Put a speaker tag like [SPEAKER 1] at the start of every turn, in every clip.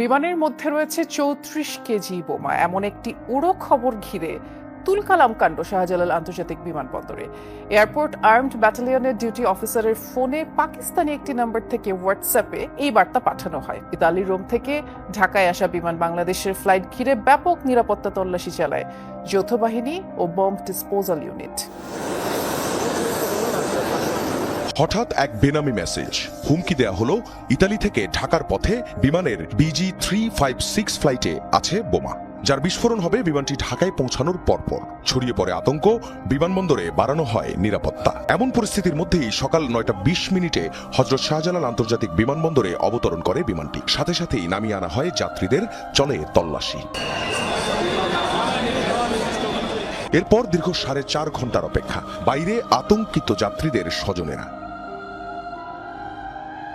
[SPEAKER 1] বিমানের মধ্যে রয়েছে চৌত্রিশ কেজি বোমা। এমন একটি উড়ো খবর ঘিরে তুলকালাম কাণ্ড শাহজালাল আন্তর্জাতিক বিমানবন্দরে। এয়ারপোর্ট আর্মড ব্যাটালিয়নের ডিউটি অফিসারের ফোনে পাকিস্তানি একটি নাম্বার থেকে হোয়াটসঅ্যাপে এই বার্তা পাঠানো হয়। ইতালি রোম থেকে ঢাকায় আসা বিমান বাংলাদেশের ফ্লাইট ঘিরে ব্যাপক নিরাপত্তা তল্লাশি চালায় যৌথ বাহিনী ও বম্ব ডিসপোজাল ইউনিট।
[SPEAKER 2] হঠাৎ এক বেনামি মেসেজ। হুমকি দেয়া হলো ইতালি থেকে ঢাকার পথে বিমানের বিজি থ্রি ফাইভ সিক্স ফ্লাইটে আছে বোমা, যার বিস্ফোরণ হবে বিমানটি ঢাকায় পৌঁছানোর পরপর। ছড়িয়ে পড়ে আতঙ্ক, বিমানবন্দরে বাড়ানো হয় নিরাপত্তা। এমন পরিস্থিতির মধ্যেই সকাল নয়টা বিশ মিনিটে হজরত শাহজালাল আন্তর্জাতিক বিমানবন্দরে অবতরণ করে বিমানটি। সাথে সাথেই নামিয়ে আনা হয় যাত্রীদের চলে তল্লাশি। এরপর দীর্ঘ সাড়ে চার ঘণ্টার অপেক্ষা। বাইরে আতঙ্কিত যাত্রীদের স্বজনেরা।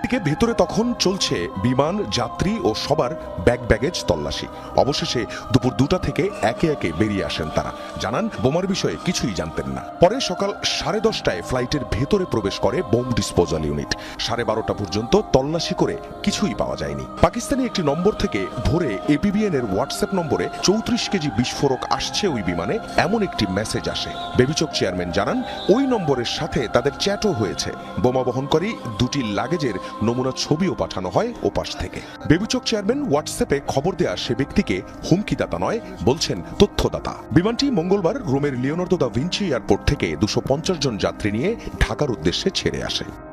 [SPEAKER 2] দিকে ভেতরে তখন চলছে বিমান, যাত্রী ও সবার ব্যাগ ব্যাগেজ তল্লাশি। অবশেষে দুপুর দুটা থেকে একে একে বেরিয়ে আসেন তারা। জানান, বোমার বিষয়ে কিছুই জানতেন না। পরে সকাল সাড়ে দশটায় ফ্লাইটের ভেতরে প্রবেশ করে বোম ডিসপোজাল ইউনিট। সাড়ে বারোটা পর্যন্ত তল্লাশি করে কিছুই পাওয়া যায়নি। পাকিস্তানি একটি নম্বর থেকে ভোরে এপিবিএন এর হোয়াটসঅ্যাপ নম্বরে চৌত্রিশ কেজি বিস্ফোরক আসছে ওই বিমানে, এমন একটি মেসেজ আসে। বেবিচক চেয়ারম্যান জানান, ওই নম্বরের সাথে তাদের চ্যাটও হয়েছে। বোমা বহনকারী দুটি লাগেজের নমুনা ছবিও পাঠানো হয় ওপাশ থেকে। বেবিচক চেয়ারম্যান হোয়াটসঅ্যাপে খবর দেয়া সে ব্যক্তিকে হুমকিদাতা নয়, বলছেন তথ্যদাতা। বিমানটি মঙ্গলবার রোমের লিওনার্দো দা ভিঞ্চি এয়ারপোর্ট থেকে দুশো জন যাত্রী নিয়ে ঢাকার উদ্দেশ্যে ছেড়ে আসে।